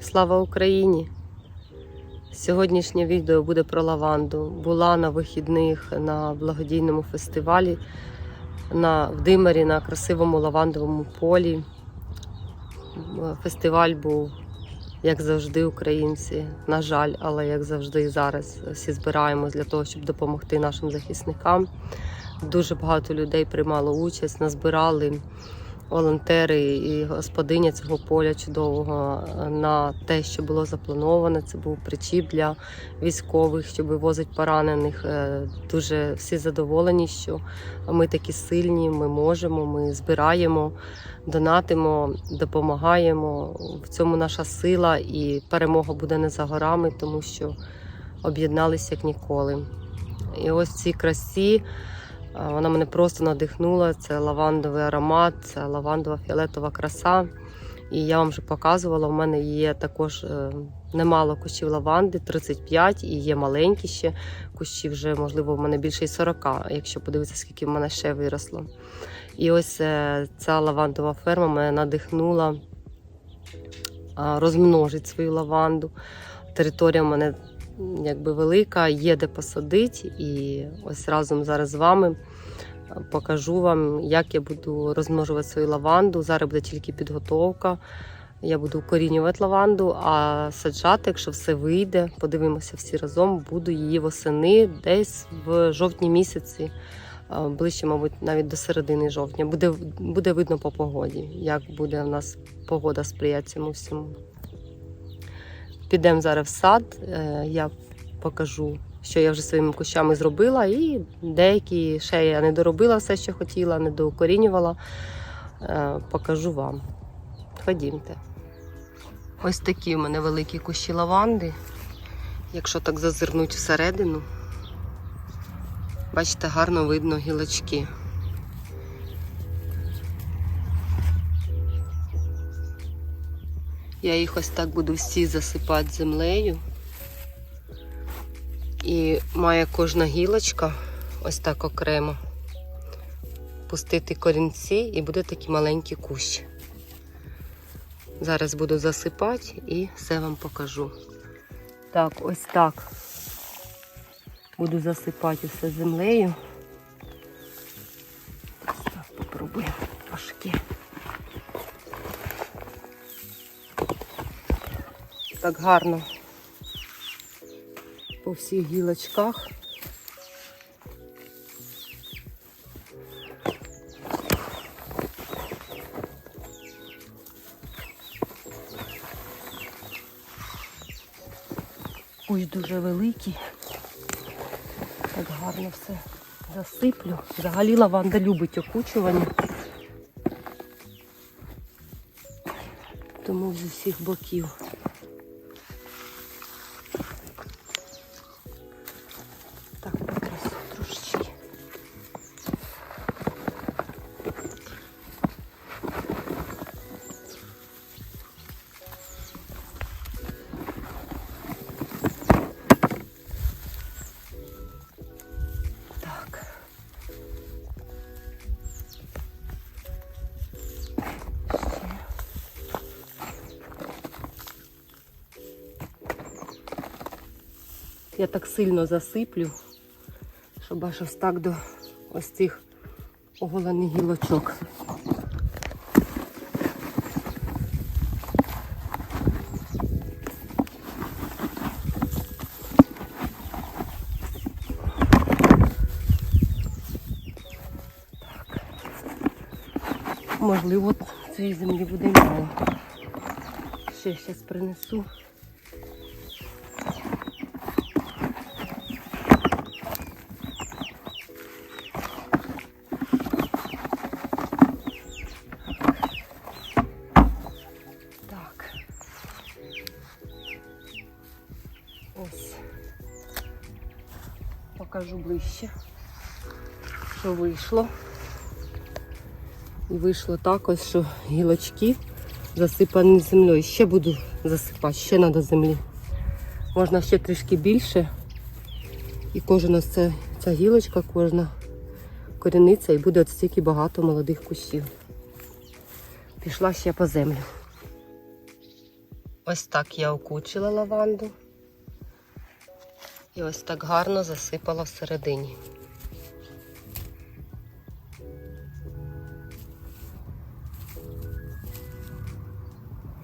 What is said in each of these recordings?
Слава Україні! Сьогоднішнє відео буде про лаванду. Була на вихідних на благодійному фестивалі на, в Димарі на красивому лавандовому полі. Фестиваль був, як завжди, українці. На жаль, але як завжди, зараз всі збираємось для того, щоб допомогти нашим захисникам. Дуже багато людей приймало участь, назбирали волонтери і господиня цього поля чудового на те, що було заплановано. Це був причіп для військових, що вивозить поранених. Е, Дуже всі задоволені, що ми такі сильні, ми можемо, ми збираємо, донатимо, допомагаємо. В цьому наша сила і перемога буде не за горами, тому що об'єдналися як ніколи. І ось в цій красі. Вона мене просто надихнула. Це лавандовий аромат, це лавандова фіолетова краса. І я вам вже показувала, у мене є також е, немало кущів лаванди, 35, і є маленькі ще кущі, вже, можливо, в мене більше і 40, якщо подивитися, скільки в мене ще виросло. І ось е, ця лавандова ферма мене надихнула розмножити свою лаванду. Територія в мене якби велика, є де посадити. І ось разом зараз з вами е, покажу вам, як я буду розмножувати свою лаванду. Зараз буде тільки підготовка. Я буду укорінювати лаванду, а саджати, якщо все вийде, подивимося всі разом, буду її восени десь в жовтні місяці, е, ближче, мабуть, навіть до середини жовтня. Буде, буде видно по погоді, як буде в нас погода сприяти цьому всьому. Підемо зараз в сад, е, я покажу, що я вже своїми кущами зробила, і деякі ще я не доробила все, що хотіла, не доукорінювала. Е, Покажу вам. Ходімте. Ось такі в мене великі кущі лаванди. Якщо так зазирнуть всередину, бачите, гарно видно гілочки. Я їх ось так буду всі засипати землею. І має кожна гілочка ось так окремо пустити корінці і буде такі маленькі кущі. Зараз буду засипати і все вам покажу. Так, ось так. Буду засипати все землею. Так, попробуємо важкі. Так гарно по всіх гілочках. Ось дуже великий. Так гарно все засиплю. Взагалі лаванда любить окучування. Тому з усіх боків. Я так сильно засиплю, щоб аж ось так до ось цих оголених гілочок. Можливо, цієї землі буде мало. Ще зараз принесу. Покажу ближче, що вийшло. І вийшло так ось, що гілочки засипані землею. Ще буду засипати, ще треба землі. Можна ще трішки більше. І кожна ця, ця гілочка, кожна корінниця, і буде стільки багато молодих кущів. Пішла ще по землю. Ось так я окучила лаванду. І ось так гарно засипала всередині.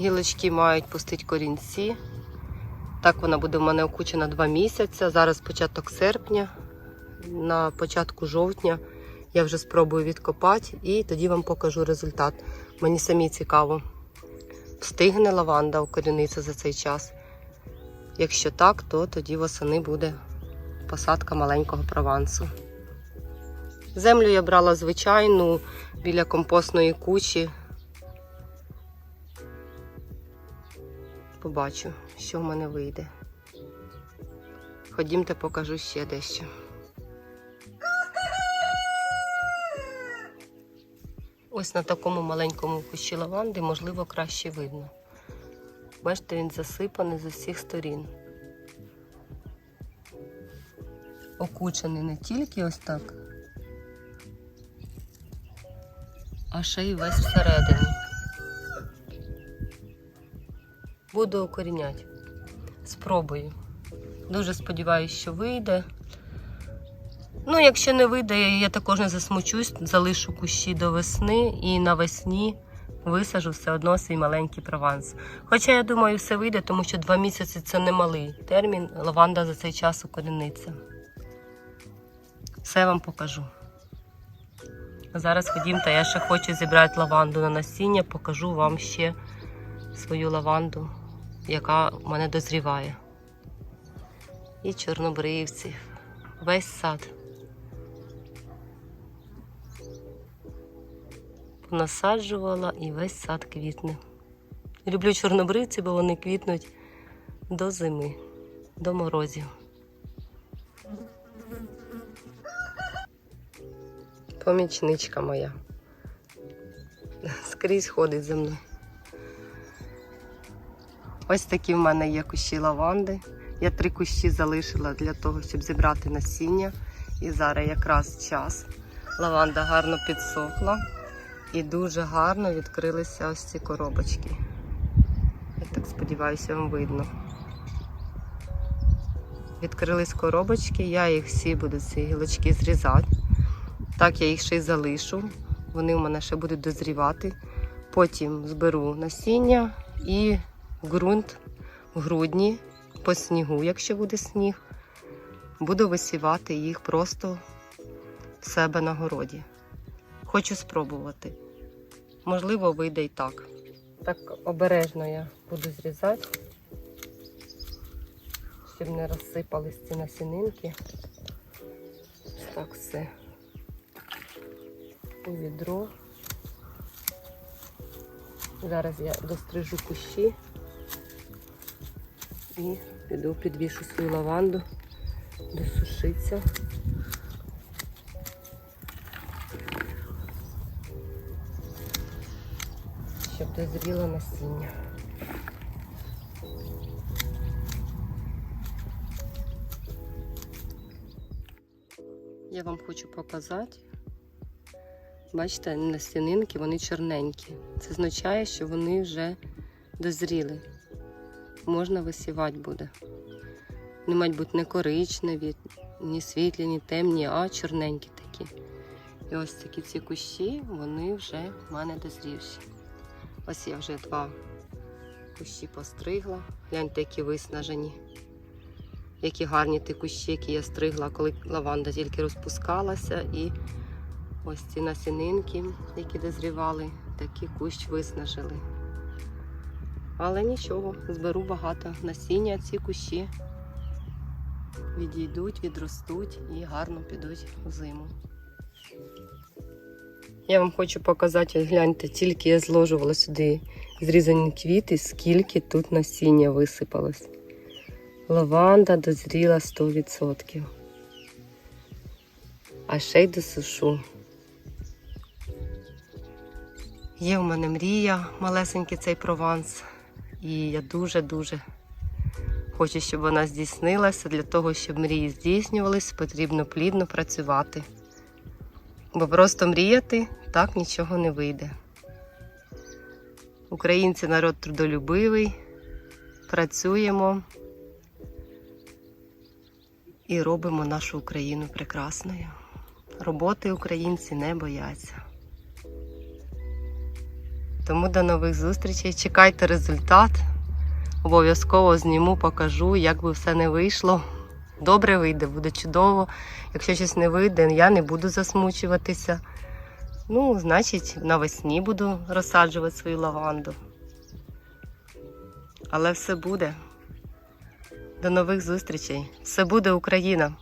Гілочки мають пустити корінці. Так вона буде в мене окучена 2 місяці. Зараз початок серпня, на початку жовтня я вже спробую відкопати і тоді вам покажу результат. Мені самі цікаво, встигне лаванда укорінитися за цей час. Якщо так, то тоді восени буде посадка маленького провансу. Землю я брала звичайну біля компостної кучі. Побачу, що в мене вийде. Ходімте, покажу ще дещо. Ось на такому маленькому кущі лаванди, можливо, краще видно. Бачите, він засипаний з усіх сторін. Окучений не тільки ось так, а ще й весь всередині. Буду окоріняти. Спробую. Дуже сподіваюся, що вийде. Ну, якщо не вийде, я також не засмучусь, залишу кущі до весни і навесні висажу все одно свій маленький прованс. Хоча я думаю, все вийде, тому що два місяці це не малий термін. Лаванда за цей час укоріниться. Все вам покажу. Зараз ходімте, я ще хочу зібрати лаванду на насіння, покажу вам ще свою лаванду, яка в мене дозріває. І чорнобривці. Весь сад. Понасаджувала і весь сад квітне. Люблю чорнобривці, бо вони квітнуть до зими, до морозів. Помічничка моя. Скрізь ходить за мною. Ось такі в мене є кущі лаванди. Я три кущі залишила для того, щоб зібрати насіння. І зараз якраз час. Лаванда гарно підсохла і дуже гарно відкрилися ось ці коробочки. Я так сподіваюся, вам видно. Відкрились коробочки, я їх всі буду ці гілочки зрізати. Так, я їх ще й залишу. Вони у мене ще будуть дозрівати. Потім зберу насіння і ґрунт в грудні по снігу, якщо буде сніг, буду висівати їх просто в себе на городі. Хочу спробувати. Можливо, вийде і так. Так обережно я буду зрізати, щоб не розсипались ці насінинки. Так все у відро. Зараз я дострижу кущі і піду підвішу свою лаванду, досушиться. Щоб дозріло насіння. Я вам хочу показати. Бачите, настінинки, вони чорненькі. Це означає, що вони вже дозріли. Можна висівати буде. Вони мають бути не коричневі, ні світлі, ні темні, а чорненькі такі. І ось такі ці кущі, вони вже в мене дозрівші. Ось я вже два кущі постригла. Гляньте, які виснажені. Які гарні ті кущі, які я стригла, коли лаванда тільки розпускалася. І ось ці насінинки, які дозрівали, такі кущ виснажили. Але нічого, зберу багато насіння, ці кущі відійдуть, відростуть і гарно підуть у зиму. Я вам хочу показати, ось гляньте, тільки я зложувала сюди зрізані квіти, скільки тут насіння висипалось. Лаванда дозріла 100%. А ще й досушу. Є в мене мрія, малесенький цей прованс. І я дуже-дуже хочу, щоб вона здійснилася. Для того, щоб мрії здійснювались, потрібно плідно працювати. Бо просто мріяти так нічого не вийде. Українці народ трудолюбивий, працюємо і робимо нашу Україну прекрасною. Роботи українці не бояться. Тому до нових зустрічей. Чекайте результат. Обов'язково зніму, покажу, як би все не вийшло. Добре вийде, буде чудово. Якщо щось не вийде, я не буду засмучуватися. Ну, значить, навесні буду розсаджувати свою лаванду. Але все буде. До нових зустрічей. Все буде Україна!